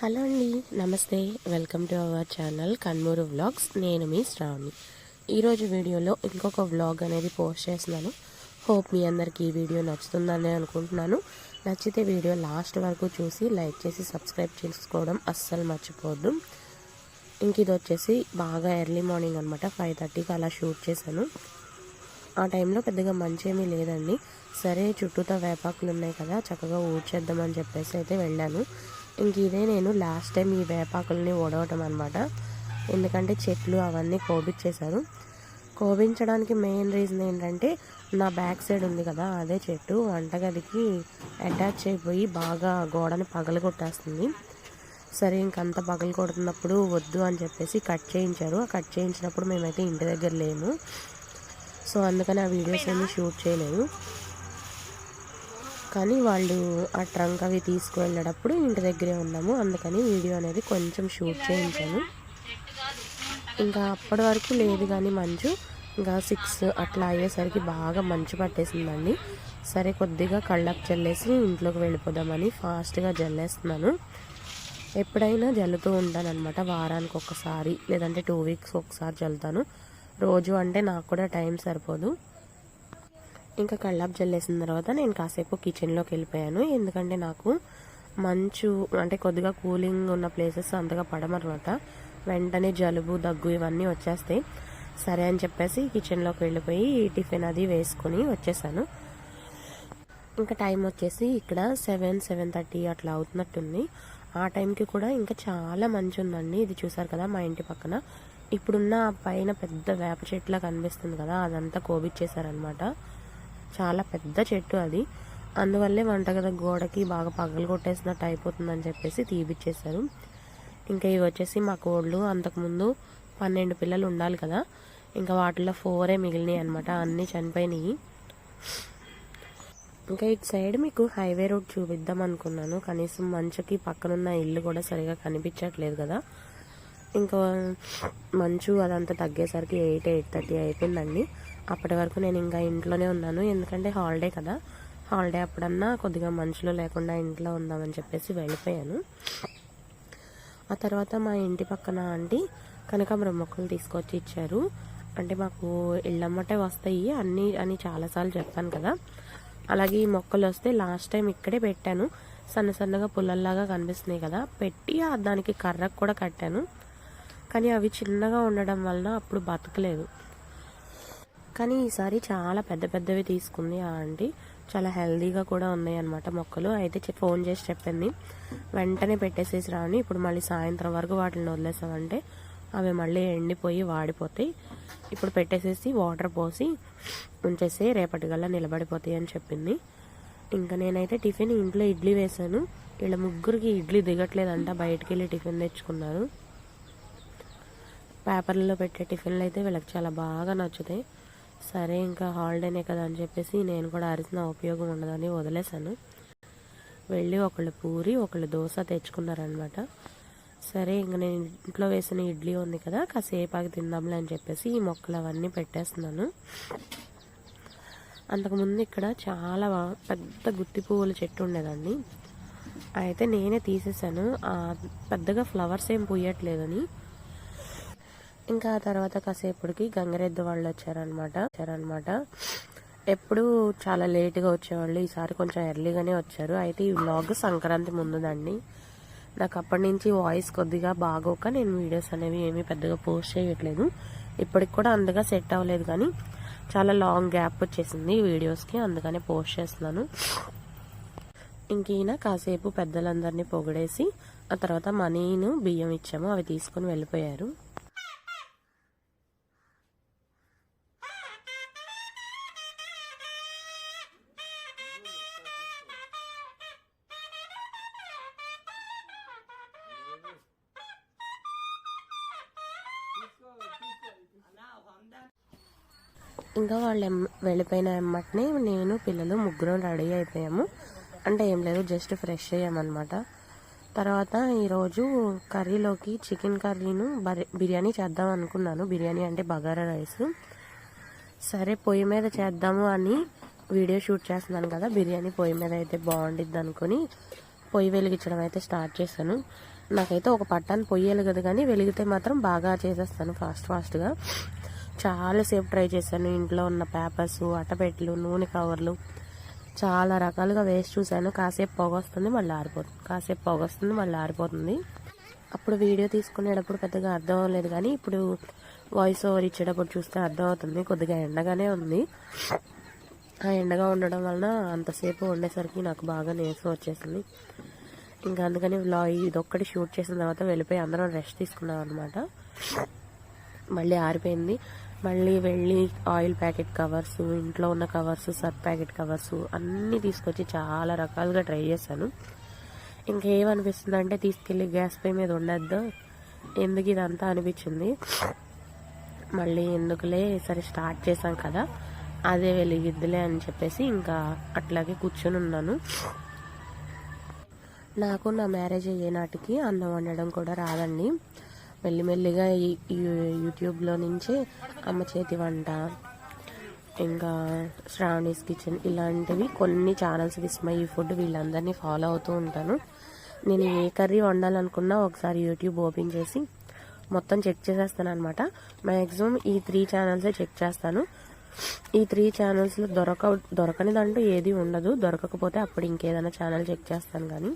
Hello అండి నమస్తే. Welcome to our channel Kanmuru vlogs. నేను మీ శ్రావణి. ఈరోజు వీడియోలో ఇంకొక వ్లాగ్ అనేది పోస్ట్ చేస్తున్నాను. హోప్ మీ అందరికీ ఈ వీడియో నచ్చుతుందని అనుకుంటున్నాను. నచ్చితే వీడియో లాస్ట్ వరకు చూసి లైక్ చేసి సబ్స్క్రైబ్ చేసుకోవడం అస్సలు మర్చిపోద్దు. ఇంక ఇది వచ్చేసి బాగా ఎర్లీ మార్నింగ్ అనమాట ఫైవ్ థర్టీకి అలా షూట్ చేశాను. ఆ టైంలో పెద్దగా మంచి ఏమీ లేదండి. సరే చుట్టూతో వేపాకులు ఉన్నాయి కదా చక్కగా ఊడ్చేద్దామని చెప్పేసి అయితే వెళ్ళాను. ఇంక ఇదే నేను లాస్ట్ టైం ఈ వేపాకుల్ని ఓడవటం అనమాట ఎందుకంటే చెట్లు అవన్నీ కోపించేశారు. కోపించడానికి మెయిన్ రీజన్ ఏంటంటే నా బ్యాక్ సైడ్ ఉంది కదా అదే చెట్టు. వంటగదికి అటాచ్ అయిపోయి బాగా గోడని పగలు కొట్టేస్తుంది సరే ఇంకంత పగలు కొడుతున్నప్పుడు వద్దు అని చెప్పేసి కట్ చేయించారు. ఆ కట్ చేయించినప్పుడు మేమైతే ఇంటి దగ్గర లేము. సో అందుకని ఆ వీడియోస్ ఏమీ షూట్ చేయలేదు. కానీ వాళ్ళు ఆ ట్రంక్ అవి తీసుకువెళ్ళేటప్పుడు ఇంటి దగ్గరే ఉన్నాము. అందుకని వీడియో అనేది కొంచెం షూట్ చేయించాను. ఇంకా అప్పటి వరకు లేదు కానీ మంచు ఇంకా సిక్స్ అట్లా అయ్యేసరికి బాగా మంచు పట్టేసిందండి. సరే కొద్దిగా కళ్ళకు చల్లేసి ఇంట్లోకి వెళ్ళిపోదామని ఫాస్ట్గా జల్లేస్తున్నాను. ఎప్పుడైనా జల్లుతూ ఉంటాను అనమాట వారానికి ఒకసారి లేదంటే టూ వీక్స్ ఒకసారి జల్లుతాను. రోజు అంటే నాకు కూడా టైం సరిపోదు. ఇంకా కళ్ళాపు జల్లేసిన తర్వాత నేను కాసేపు కిచెన్లోకి వెళ్ళిపోయాను. ఎందుకంటే నాకు మంచు అంటే కొద్దిగా కూలింగ్ ఉన్న ప్లేసెస్ అంతగా పడమన్నమాట వెంటనే జలుబు దగ్గు ఇవన్నీ వచ్చేస్తాయి. సరే అని చెప్పేసి కిచెన్లోకి వెళ్ళిపోయి టిఫిన్ అది వేసుకొని వచ్చేసాను. ఇంకా టైం వచ్చేసి ఇక్కడ సెవెన్ సెవెన్ థర్టీ అట్లా అవుతున్నట్టుంది. ఆ టైంకి కూడా ఇంకా చాలా మంచి ఉందండి. ఇది చూసారు కదా మా ఇంటి పక్కన. ఇప్పుడున్న పైన పెద్ద వేప చెట్లా కనిపిస్తుంది కదా అదంతా కోవిచ్చేసారనమాట చాలా పెద్ద చెట్టు అది. అందువల్లే వంటగది గోడకి బాగా పగలు కొట్టేసినట్టు అయిపోతుందని చెప్పేసి తీపిచ్చేశారు. ఇంకా ఇవి వచ్చేసి మా కోళ్ళు. అంతకుముందు పన్నెండు పిల్లలు ఉండాలి కదా. ఇంకా వాటిలో ఫోరే మిగిలినాయి అనమాట అన్నీ చనిపోయినాయి. ఇంకా ఇటు సైడ్ మీకు హైవే రోడ్ చూపిద్దాం అనుకున్నాను. కనీసం మంచుకి పక్కనున్న ఇల్లు కూడా సరిగా కనిపించట్లేదు కదా. ఇంకా మంచు అదంతా తగ్గేసరికి ఎయిట్ ఎయిట్ థర్టీ అయిపోయిందండి. అప్పటి వరకు నేను ఇంకా ఇంట్లోనే ఉన్నాను. ఎందుకంటే హాలిడే కదా. హాలిడే అప్పుడన్నా కొద్దిగా మంచులో లేకుండా ఇంట్లో ఉందామని చెప్పేసి వెళ్ళిపోయాను. ఆ తర్వాత మా ఇంటి పక్కన ఆంటీ కనకాంబరం మొక్కలు తీసుకొచ్చి ఇచ్చారు. అంటే మాకు ఇళ్ళమ్మటే వస్తాయి అన్నీ అని చాలాసార్లు చెప్పాను కదా. అలాగే ఈ మొక్కలు వస్తే లాస్ట్ టైం ఇక్కడే పెట్టాను. సన్న సన్నగా పుల్లల్లాగా కనిపిస్తున్నాయి కదా. పెట్టి దానికి కర్రకు కూడా కట్టాను. కానీ అవి చిన్నగా ఉండడం వలన అప్పుడు బతకలేదు. కానీ ఈసారి చాలా పెద్ద పెద్దవి తీసుకుంది ఆ ఆంటీ. చాలా హెల్దీగా కూడా ఉన్నాయి అనమాట మొక్కలు. అయితే ఫోన్ చేసి చెప్పింది. వెంటనే పెట్టేసేసి రాని ఇప్పుడు మళ్ళీ సాయంత్రం వరకు వాటిని వదిలేసామంటే అవి మళ్ళీ ఎండిపోయి వాడిపోతాయి. ఇప్పుడు పెట్టేసేసి వాటర్ పోసి ఉంచేసి రేపటికల్లా నిలబడిపోతాయి అని చెప్పింది. ఇంకా నేనైతే టిఫిన్ ఇంట్లో ఇడ్లీ వేశాను. వీళ్ళ ముగ్గురికి ఇడ్లీ దిగట్లేదంట. బయటికి వెళ్ళి టిఫిన్ తెచ్చుకున్నారు. పేపర్లలో పెట్టే టిఫిన్లు అయితే వీళ్ళకి చాలా బాగా నచ్చుతాయి. సరే ఇంకా హాలిడేనే కదా అని చెప్పేసి నేను కూడా అరిసిన ఉపయోగం ఉండదని వదిలేశాను. వెళ్ళి ఒకళ్ళు పూరి ఒకళ్ళు దోశ తెచ్చుకున్నారనమాట సరే ఇంక నేను ఇంట్లో వేసిన ఇడ్లీ ఉంది కదా కాసేపు ఆగి తిందాంలే అని చెప్పేసి ఈ మొక్కలు అవన్నీ పెట్టేస్తున్నాను. అంతకుముందు ఇక్కడ చాలా పెద్ద గుత్తి పువ్వుల చెట్టు ఉండేదండి. అయితే నేనే తీసేసాను పెద్దగా ఫ్లవర్స్ ఏం పూయట్లేదని. ఇంకా ఆ తర్వాత కాసేపటికి గంగరెద్దు వాళ్ళు వచ్చారనమాట వచ్చారనమాట ఎప్పుడు చాలా లేట్గా వచ్చేవాళ్ళు. ఈసారి కొంచెం ఎర్లీగానే వచ్చారు. అయితే ఈ వ్లాగ్ సంక్రాంతి ముందుదండి. నాకు అప్పటి నుంచి వాయిస్ కొద్దిగా బాగోక నేను వీడియోస్ అనేవి ఏమీ పెద్దగా పోస్ట్ చేయట్లేదు. ఇప్పటికి కూడా అంతగా సెట్ అవ్వలేదు కానీ చాలా లాంగ్ గ్యాప్ వచ్చేసింది ఈ వీడియోస్కి అందుకనే పోస్ట్ చేస్తున్నాను. ఇంక కాసేపు పెద్దలందరినీ పొగిడేసి ఆ తర్వాత మనీను బియ్యం ఇచ్చాము. అవి తీసుకుని వెళ్ళిపోయారు. ఇంకా వాళ్ళు ఎమ్- వెళ్ళిపోయిన ఎమ్మటనే నేను పిల్లలు ముగ్గురం రెడీ అయిపోయాము. అంటే ఏం లేదు జస్ట్ ఫ్రెష్ అయ్యామన్నమాట. తర్వాత ఈరోజు కర్రీలోకి చికెన్ కర్రీను బిర్యానీ చేద్దాం అనుకున్నాను. బిర్యానీ అంటే బగారా రైస్. సరే పొయ్యి మీద చేద్దాము అని వీడియో షూట్ చేస్తున్నాను కదా బిర్యానీ పొయ్యి మీద అయితే బాగుండిద్ది అనుకుని పొయ్యి వెలిగించడం అయితే స్టార్ట్ చేశాను. నాకైతే ఒక పట్టాన్ని పొయ్యి వెలగదు కానీ వెలిగితే మాత్రం బాగా చేసేస్తాను ఫాస్ట్ ఫాస్ట్గా. చాలాసేపు ట్రై చేశాను. ఇంట్లో ఉన్న పేపర్స్ అట్టపెట్టెలు నూనె కవర్లు చాలా రకాలుగా వేసి చూశాను. కాసేపు పొగ వస్తుంది మళ్ళీ ఆరిపోతుంది. కాసేపు పొగ వస్తుంది మళ్ళీ ఆరిపోతుంది. అప్పుడు వీడియో తీసుకునేటప్పుడు పెద్దగా అర్థం అవ్వలేదు కానీ ఇప్పుడు వాయిస్ ఓవర్ ఇచ్చేటప్పుడు చూస్తే అర్థం అవుతుంది. కొద్దిగా ఎండగానే ఉంది. ఆ ఎండగా ఉండడం వలన అంతసేపు ఉండేసరికి నాకు బాగా నీరసం వచ్చేసింది. ఇంకా అందుకని వ్లాగ్ ఇదొక్కటి షూట్ చేసిన తర్వాత వెళ్ళిపోయి అందరం రెస్ట్ తీసుకున్నాం అనమాట మళ్ళీ ఆరిపోయింది. మళ్ళీ వెళ్ళి ఆయిల్ ప్యాకెట్ కవర్స్ ఇంట్లో ఉన్న కవర్స్ సర్ఫ్ ప్యాకెట్ కవర్స్ అన్నీ తీసుకొచ్చి చాలా రకాలుగా ట్రై చేశాను. ఇంకేమనిపిస్తుంది అంటే తీసుకెళ్ళి గ్యాస్ పై మీద ఉండద్దు. ఎందుకు ఇదంతా అనిపించింది? మళ్ళీ ఎందుకులే సరే స్టార్ట్ చేశాం కదా అదే వెలిగిద్దులే అని చెప్పేసి ఇంకా అట్లాగే కూర్చొని ఉన్నాను. నాకు నా మ్యారేజ్ అయ్యే నాటికి అన్నం వండడం కూడా రాదండి. మెల్లిమెల్లిగా ఈ యూట్యూబ్లో నుంచి అమ్మ చేతి వంట ఇంకా శ్రావణీస్ కిచెన్ ఇలాంటివి కొన్ని ఛానల్స్ విస్మయి ఫుడ్ వీళ్ళందరినీ ఫాలో అవుతూ ఉంటాను. నేను ఏ కర్రీ వండాలనుకున్నా ఒకసారి యూట్యూబ్ ఓపెన్ చేసి మొత్తం చెక్ చేసేస్తాను అనమాట మ్యాక్సిమం ఈ త్రీ ఛానల్సే చెక్ చేస్తాను. ఈ త్రీ ఛానల్స్లో దొరక దొరకనిదంటూ ఏది ఉండదు. దొరకకపోతే అప్పుడు ఇంకేదైనా ఛానల్ చెక్ చేస్తాను కానీ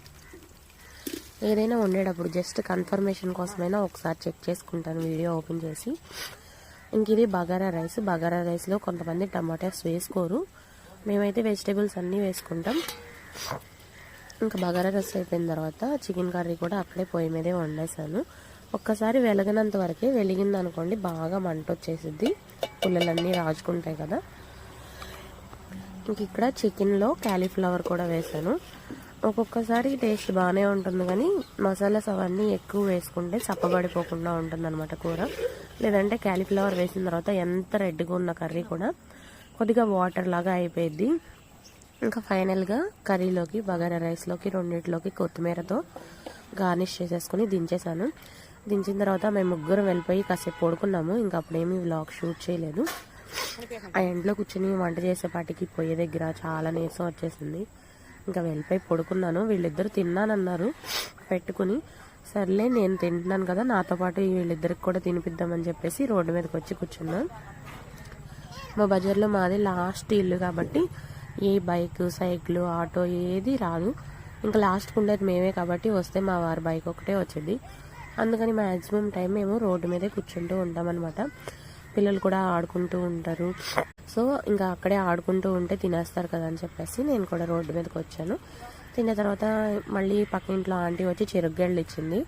ఏదైనా వండేటప్పుడు జస్ట్ కన్ఫర్మేషన్ కోసమైనా ఒకసారి చెక్ చేసుకుంటాను వీడియో ఓపెన్ చేసి. ఇంక ఇది బగారా రైస్. బగారా రైస్లో కొంతమంది టమాటాస్ వేసుకోరు. మేమైతే వెజిటేబుల్స్ అన్నీ వేసుకుంటాం. ఇంకా బగారా రైస్ అయిపోయిన తర్వాత చికెన్ కర్రీ కూడా అక్కడే పొయ్యి మీదే వండేసాను ఒక్కసారి వెలగనంత వరకే వెలిగింది అనుకోండి బాగా మంట వచ్చేసిద్ది. పుల్లలన్నీ రాజుకుంటాయి కదా. ఇంక ఇక్కడ చికెన్లో క్యాలీఫ్లవర్ కూడా వేసాను ఒక్కొక్కసారి టేస్ట్ బాగానే ఉంటుంది కానీ మసాలాస్ అవన్నీ ఎక్కువ వేసుకుంటే చప్పబడిపోకుండా ఉంటుంది అనమాట కూర. లేదంటే క్యాలీఫ్లవర్ వేసిన తర్వాత ఎంత రెడ్గా ఉన్న కర్రీ కూడా కొద్దిగా వాటర్ లాగా అయిపోయింది ఇంకా ఫైనల్గా కర్రీలోకి బగారా రైస్లోకి రెండింటిలోకి కొత్తిమీరతో గార్నిష్ చేసేసుకుని దించేసాను దించిన తర్వాత మేము ముగ్గురం వెళ్ళిపోయి కాసేపు పడుకున్నాము. ఇంకా అప్పుడేమీ వ్లాగ్ షూట్ చేయలేదు. ఆ ఎండలో కూర్చొని వంట చేసేపాటికి పొయ్యి దగ్గర చాలా నీరసం వచ్చేసింది. ఇంకా వెళ్ళిపోయి పడుకున్నాను. వీళ్ళిద్దరు తిన్నానన్నారు. పెట్టుకుని సర్లే నేను తింటున్నాను కదా నాతో పాటు వీళ్ళిద్దరికి కూడా తినిపిద్దామని చెప్పేసి రోడ్డు మీదకి వచ్చి కూర్చున్నాను. మా బజార్లో మాది లాస్ట్ ఇల్లు కాబట్టి ఏ బైక్ సైకిల్ ఆటో ఏది రాదు. ఇంకా లాస్ట్కి ఉండేది మేమే కాబట్టి వస్తే మా వారి బైక్ ఒకటే వచ్చేది. అందుకని మ్యాక్సిమం టైం మేము రోడ్డు మీదే కూర్చుంటూ ఉంటామన్నమాట. పిల్లలు కూడా ఆడుకుంటూ ఉంటారు. సో ఇంకా అక్కడే ఆడుకుంటూ ఉంటే తినేస్తారు కదా అని చెప్పేసి నేను కూడా రోడ్డు మీదకి వచ్చాను. తిన్న తర్వాత మళ్ళీ పక్క ఇంట్లో ఆంటీ వచ్చి చెరుగ్గళ్ళు ఇచ్చింది.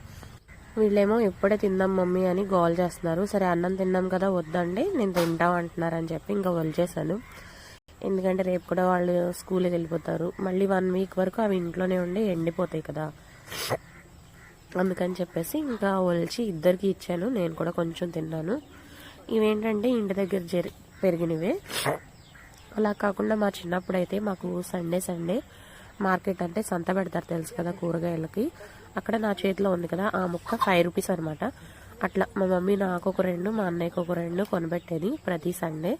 వీళ్ళేమో ఎప్పుడే తిందాం మమ్మీ అని గోల్ చేస్తున్నారు. సరే అన్నం తిన్నాం కదా వద్దండి నేను తింటాం అంటున్నారు అని చెప్పి ఇంకా వదిలేసాను ఎందుకంటే రేపు కూడా వాళ్ళు స్కూల్కి వెళ్ళిపోతారు. మళ్ళీ వన్ వీక్ వరకు అవి ఇంట్లోనే ఉండి ఎండిపోతాయి కదా. అందుకని చెప్పేసి ఇంకా ఒలిచి ఇద్దరికి ఇచ్చాను. నేను కూడా కొంచెం తిన్నాను. ఇవేంటంటే ఇంటి దగ్గర జరి పెరిగినవే. అలా కాకుండా మా చిన్నప్పుడు అయితే మాకు సండే సండే మార్కెట్ అంటే సంత పెడతారు తెలుసు కదా కూరగాయలకి. అక్కడ నా చేతిలో ఉంది కదా ఆ ముక్క ఫైవ్ రూపీస్ అనమాట అట్లా మా మమ్మీ నాకు ఒక రెండు మా అన్నయ్యకి ఒక రెండు కొనబెట్టేది ప్రతి సండే.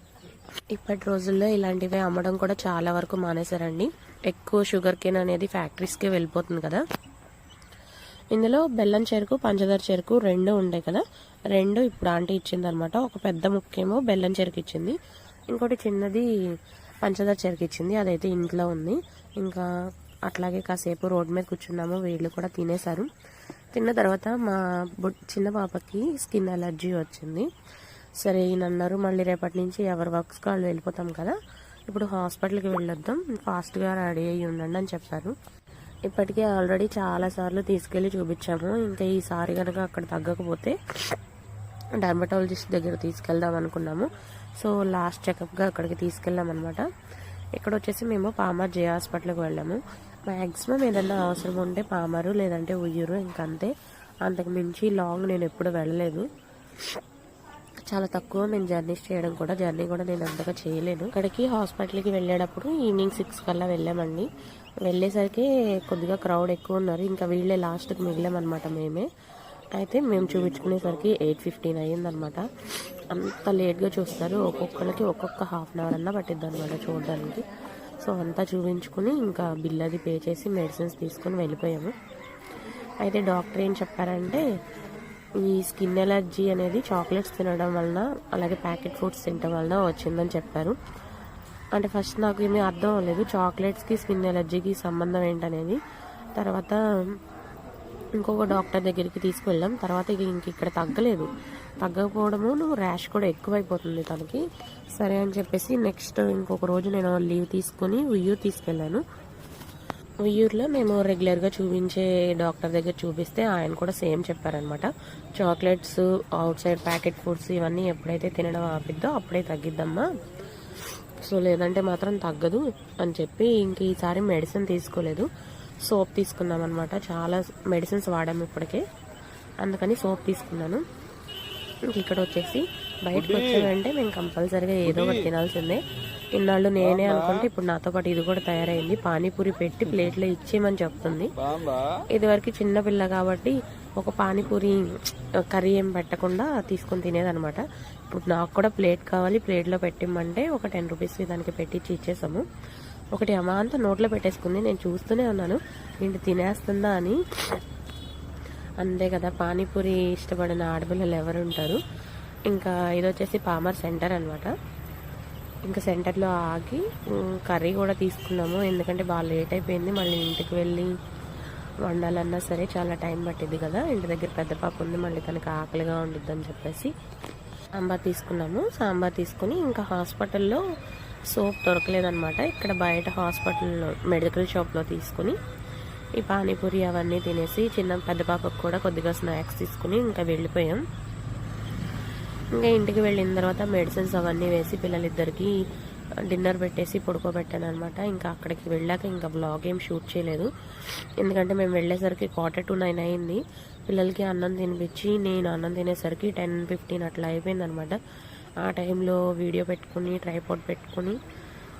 ఇప్పటి రోజుల్లో ఇలాంటివి అమ్మడం కూడా చాలా వరకు మానేశారండి. ఎక్కువ షుగర్ కేన్ అనేది ఫ్యాక్టరీస్కి వెళ్ళిపోతుంది కదా. ఇందులో బెల్లం చెరుకు పంచదార చెరుకు రెండు ఉండే కదా. రెండు ఇప్పుడు ఆంటీ ఇచ్చింది అనమాట ఒక పెద్ద ముక్కేమో బెల్లం చెరుకు ఇచ్చింది. ఇంకోటి చిన్నది పంచదార చెరుకు ఇచ్చింది. అదైతే ఇంట్లో ఉంది. ఇంకా అట్లాగే కాసేపు రోడ్ మీద కూర్చున్నాము. వీళ్ళు కూడా తినేశారు. తిన్న తర్వాత మా చిన్న పాపకి స్కిన్ అలర్జీ వచ్చింది. సరే ఈయన అన్నారు మళ్ళీ రేపటి నుంచి ఎవరి వర్క్స్ వాళ్ళు వెళ్ళిపోతాం కదా. ఇప్పుడు హాస్పిటల్కి వెళ్ళొద్దాం. ఫాస్ట్గా రెడీ అయ్యి ఉండండి అని చెప్పారు. ఇప్పటికే ఆల్రెడీ చాలా సార్లు తీసుకెళ్ళి చూపించాము. ఇంకా ఈసారి కనుక అక్కడ తగ్గకపోతే డర్మటాలజిస్ట్ దగ్గర తీసుకెళ్దాం అనుకున్నాము. సో లాస్ట్ చెకప్గా అక్కడికి తీసుకెళ్ళాం అనమాట ఇక్కడ వచ్చేసి మేము పామర్ జే హాస్పిటల్కి వెళ్ళాము. మ్యాక్సిమం ఏదన్నా అవసరం ఉంటే పామరు లేదంటే ఉయ్యూరు ఇంకంతే. అంతకు మించి లాంగ్ నేను ఎప్పుడు వెళ్ళలేదు. చాలా తక్కువ మేము జర్నీస్ చేయడం కూడా జర్నీ కూడా నేను అంతగా చేయలేను. ఇక్కడికి హాస్పిటల్కి వెళ్ళేటప్పుడు ఈవినింగ్ సిక్స్ కల్లా వెళ్ళామండి. వెళ్ళేసరికి కొద్దిగా క్రౌడ్ ఎక్కువ ఉన్నారు. ఇంకా వీళ్ళే లాస్ట్కి మిగిలామన్నమాట మేమే. అయితే మేము చూపించుకునేసరికి ఎయిట్ ఫిఫ్టీన్ అయ్యిందనమాట అంత లేట్గా చూస్తారు. ఒక్కొక్కరికి ఒక్కొక్క హాఫ్ అన్ అవర్ అన్నా పట్టిద్ది అనమాట చూడడానికి. సో అంతా చూపించుకుని ఇంకా బిల్ అది పే చేసి మెడిసిన్స్ తీసుకొని వెళ్ళిపోయాము. అయితే డాక్టర్ ఏం చెప్పారంటే ఈ స్కిన్ ఎలర్జీ అనేది చాక్లెట్స్ తినడం వలన అలాగే ప్యాకెట్ ఫుడ్స్ తినడం వలన వచ్చిందని చెప్పారు. అంటే ఫస్ట్ నాకు ఏమీ అర్థం అవ్వలేదు. చాక్లెట్స్కి స్కిన్ ఎలర్జీకి సంబంధం ఏంటనేది. తర్వాత ఇంకొక డాక్టర్ దగ్గరికి తీసుకువెళ్ళాం తర్వాత ఇంక ఇక్కడ తగ్గలేదు. తగ్గకపోవడము ర్యాష్ కూడా ఎక్కువైపోతుంది తనకి. సరే అని చెప్పేసి నెక్స్ట్ ఇంకొక రోజు నేను లీవ్ తీసుకుని ఉయ్యూరు తీసుకెళ్ళాను. ఉయ్యూరులో మేము రెగ్యులర్గా చూపించే డాక్టర్ దగ్గర చూపిస్తే ఆయన కూడా సేమ్ చెప్పారనమాట chocolates outside packet foods ఇవన్నీ ఎప్పుడైతే తినడం ఆపిద్దో అప్పుడే తగ్గిద్దమ్మా. సో లేదంటే మాత్రం తగ్గదు అని చెప్పి ఇంక ఈసారి మెడిసిన్ తీసుకోలేదు. సోప్ తీసుకున్నాం అనమాట చాలా మెడిసిన్స్ వాడాము ఇప్పటికే. అందుకని సోప్ తీసుకున్నాను. ఇంక ఇక్కడ వచ్చేసి బయటకు వచ్చామంటే మేము కంపల్సరీగా ఏదో ఒకటి తినాల్సిందే. ఇన్నాళ్ళు నేనే అనుకుంటే ఇప్పుడు నాతో పాటు ఇది కూడా తయారైంది. పానీపూరి పెట్టి ప్లేట్లో ఇచ్చేయమని చెప్తుంది. ఇదివరకు చిన్న పిల్ల కాబట్టి ఒక పానీపూరి కర్రీ ఏం పెట్టకుండా తీసుకొని తినేదనమాట ఇప్పుడు నాకు కూడా ప్లేట్ కావాలి ప్లేట్లో పెట్టిమ్మంటే ఒక టెన్ రూపీస్ దానికి పెట్టించి ఇచ్చేసాము. ఒకటి అమాంత నోట్లో పెట్టేసుకుంది. నేను చూస్తూనే ఉన్నాను. ఏంటి తినేస్తుందా అని. అంతే కదా పానీపూరి ఇష్టపడిన ఆడపిల్లలు ఎవరు ఉంటారు ఇంకా ఇది వచ్చేసి పామర్ సెంటర్ అనమాట ఇంకా సెంటర్లో ఆగి కర్రీ కూడా తీసుకున్నాము. ఎందుకంటే బాగా లేట్ అయిపోయింది. మళ్ళీ ఇంటికి వెళ్ళి వండాలన్నా సరే చాలా టైం పట్టింది కదా. ఇంటి దగ్గర పెద్ద పాప ఉంది. మళ్ళీ తనకి ఆకలిగా ఉండిద్దని చెప్పేసి సాంబార్ తీసుకున్నాము. సాంబార్ తీసుకుని ఇంకా హాస్పిటల్లో సోప్ దొరకలేదనమాట ఇక్కడ బయట హాస్పిటల్లో మెడికల్ షాప్లో తీసుకుని ఈ పానీపూరి అవన్నీ తినేసి చిన్న పెద్ద పాపకు కూడా కొద్దిగా స్నాక్స్ తీసుకుని ఇంకా వెళ్ళిపోయాం. ఇంకా ఇంటికి వెళ్ళిన తర్వాత మెడిసిన్స్ అవన్నీ వేసి పిల్లలిద్దరికి డిన్నర్ పెట్టేసి పడుకోబెట్టాను అనమాట ఇంకా అక్కడికి వెళ్ళాక ఇంకా బ్లాగ్ ఏం షూట్ చేయలేదు. ఎందుకంటే మేము వెళ్ళేసరికి క్వార్టర్ టు నైన్ అయింది. పిల్లలకి అన్నం తినిపించి నేను అన్నం తినేసరికి టెన్ ఫిఫ్టీన్ అట్లా అయిపోయింది అనమాట ఆ టైంలో వీడియో పెట్టుకుని ట్రైపాడ్ పెట్టుకుని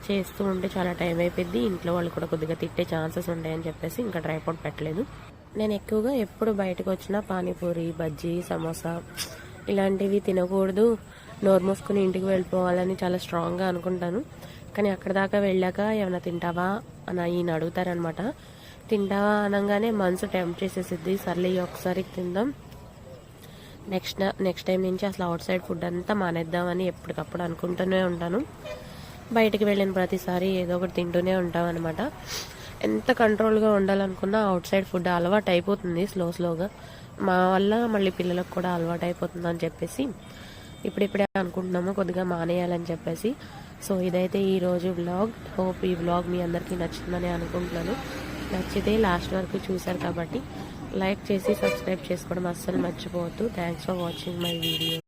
చేస్తూ ఉంటే చాలా టైం అయిపోయింది. ఇంట్లో వాళ్ళు కూడా కొద్దిగా తిట్టే ఛాన్సెస్ ఉంటాయని చెప్పేసి ఇంకా ట్రైపాడ్ పెట్టలేదు. నేను ఎక్కువగా ఎప్పుడు బయటకు వచ్చినా పానీపూరి బజ్జీ సమోసా ఇలాంటివి తినకూడదు నోరు మూసుకుని ఇంటికి వెళ్ళిపోవాలని చాలా స్ట్రాంగ్గా అనుకుంటాను. కానీ అక్కడ దాకా వెళ్ళాక ఏమైనా తింటావా అని ఈయన అడుగుతారనమాట తింటావా అనగానే మనసు టెంప్ట్ చేసేసిద్ది. సర్లే ఈ ఒకసారి తిందాం. నెక్స్ట్ నెక్స్ట్ టైం నుంచి అసలు అవుట్ సైడ్ ఫుడ్ అంతా మానేద్దామని ఎప్పటికప్పుడు అనుకుంటూనే ఉంటాను. బయటికి వెళ్ళిన ప్రతిసారి ఏదో ఒకటి తింటూనే ఉంటాం అనమాట ఎంత కంట్రోల్గా ఉండాలనుకున్నా అవుట్ సైడ్ ఫుడ్ అలవాటు అయిపోతుంది స్లో స్లోగా మా వల్ల మళ్ళీ పిల్లలకు కూడా అలవాటు అయిపోతుంది అని చెప్పేసి ఇప్పుడిప్పుడే అనుకుంటున్నాము కొద్దిగా మానేయాలని చెప్పేసి. సో ఇదైతే ఈరోజు వ్లాగ్ హోప్ ఈ వ్లాగ్ మీ అందరికీ నచ్చిందని అనుకుంటున్నాను. నచ్చితే లాస్ట్ వరకు చూశారు కాబట్టి లైక్ చేసి సబ్స్క్రైబ్ చేసుకోవడం అస్సలు మర్చిపోవద్దు. Thanks for watching my video